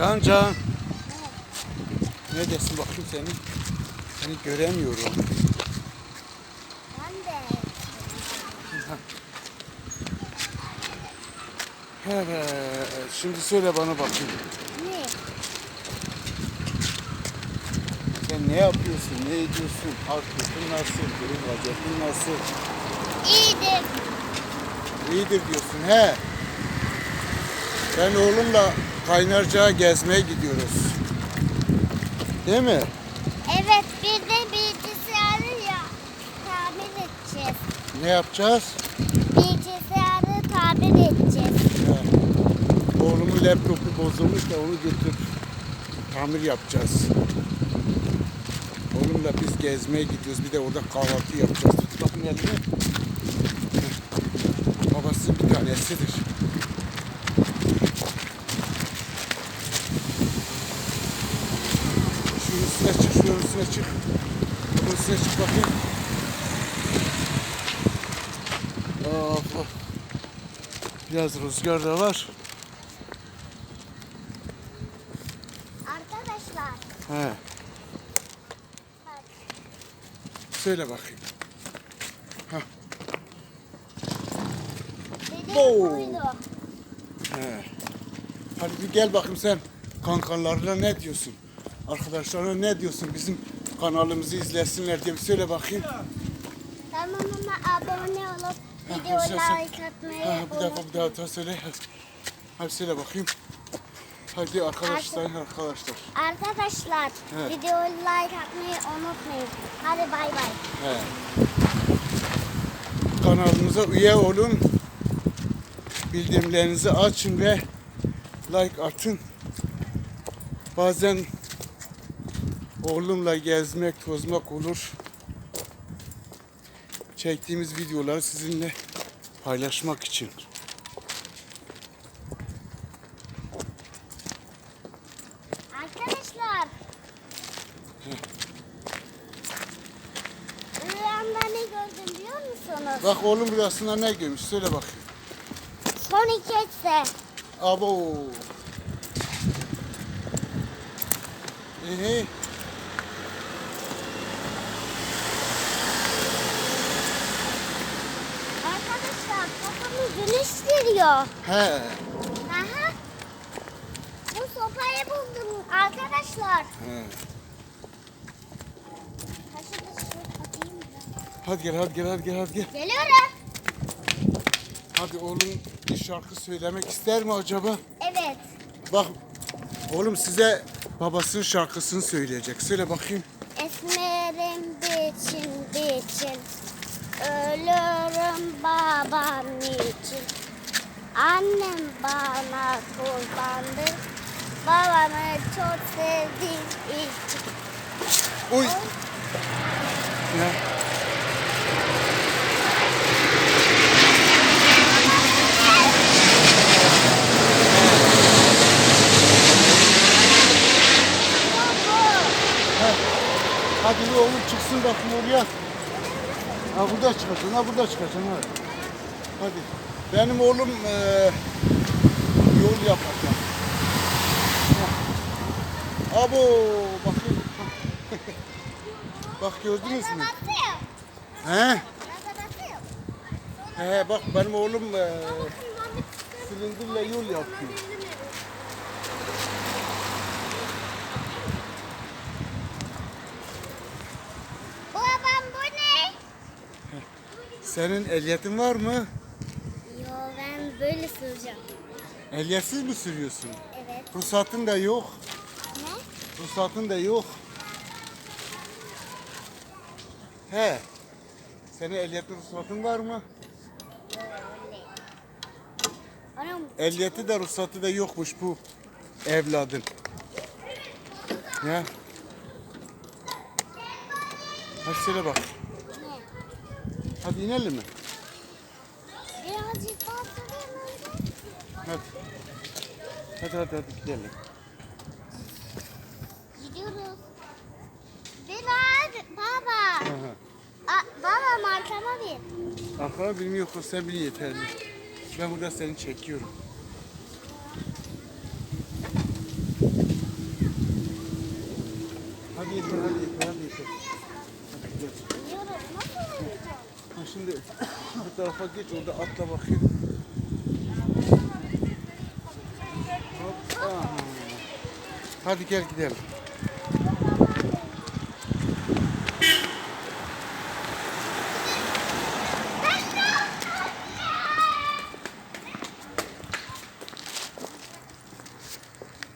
Can Can. Neredesin bakayım seni? Seni göremiyorum. Ben de. Evet. Şimdi söyle bana bakayım. Ne? Sen ne yapıyorsun? Ne ediyorsun? Harkutun nasıl? Durum vaziyetin nasıl? İyidir. İyidir diyorsun he. Ben oğlumla Kaynarca'ya gezmeye gidiyoruz. Değil mi? Evet bir de bilgisayarı ya tamir edeceğiz. Ne yapacağız? Bilgisayarı tamir edeceğiz. He. Oğlumun laptopu bozulmuş da onu götür tamir yapacağız. Oğlumla biz gezmeye gidiyoruz. Bir de orada kahvaltı yapacağız. Tut bakın elini. Babası bir tanesidir. Şunun üstüne çık, şunun üstüne çık. Bunun üstüne çık bakayım. Of of. Biraz rüzgar da var. Arkadaşlar He. bak, Söyle bakayım. dediğim Oo. buydu. He. Hadi bir gel bakayım sen kankalarına ne diyorsun? Arkadaşlarına ne diyorsun? Bizim kanalımızı izlesinler diye bir söyle bakayım. Kanalıma abone olup Ha, video sen- sen- like atmayı Ha, bir unut- bir daha daha söyle. Hadi söyle bakayım. Hadi arkadaşlar arkadaşlar. Arkadaşlar Evet. videoyu like atmayı unutmayın. Hadi bay bay. He. Kanalımıza üye olun. Bildirimlerinizi açın ve like atın. Bazen oğlumla gezmek, tozmak olur. Çektiğimiz videoları sizinle paylaşmak için. Arkadaşlar. Rüyamda ne gördüm biliyor musunuz? Bak oğlum burasında ne görmüş söyle bakayım. Sonic X'e. Abo. Ee, Arkadaşlar kafamı güneştiriyor. he. Aha. Bu sopayı buldum arkadaşlar. he. Taşı da şu atayım mı? Hadi gel hadi gel hadi gel hadi gel. Geliyorum. Hadi oğlum bir şarkı söylemek ister mi acaba? Evet. Bak oğlum size babasının şarkısını söyleyecek. Söyle bakayım. Esmerim biçim biçim Ölürüm babam için Annem bana kurbandı Babamı çok sevdiğim için Uy. Ne? Hadi oğlum çıksın bakayım oraya. Ha burada çıkacaksın, ha burada çıkacaksın. Hadi. Hadi. Benim oğlum eee yol yapacak. Abo bakayım. Bak gördünüz mü? He? He bak benim oğlum eee silindirle yol yapıyor. Babam bu ne? Senin ehliyetin var mı? Böyle süreceğim Ehliyetsiz mi sürüyorsun? Evet Ruhsatın da yok. Ne? Ruhsatın da yok. He. Senin ehliyetli ruhsatın var mı? Anam Ehliyeti de ruhsatı da yokmuş bu evladın. Ya. Hadi söyle bak. ne? Hadi inelim mi? Hadi. Hadi hadi hadi gidelim. Gidiyoruz. Biraz baba. Hı. A, baba markama bir. Arkana birim yok sen bil yeterli. Ben burada seni çekiyorum. Hadi yeter, hadi yeter, hadi yeter. Hadi. Biliyorum. Nasıl oynayacağım? Ha şimdi bu tarafa geç, orada atla bakayım. Hadi gel gidelim.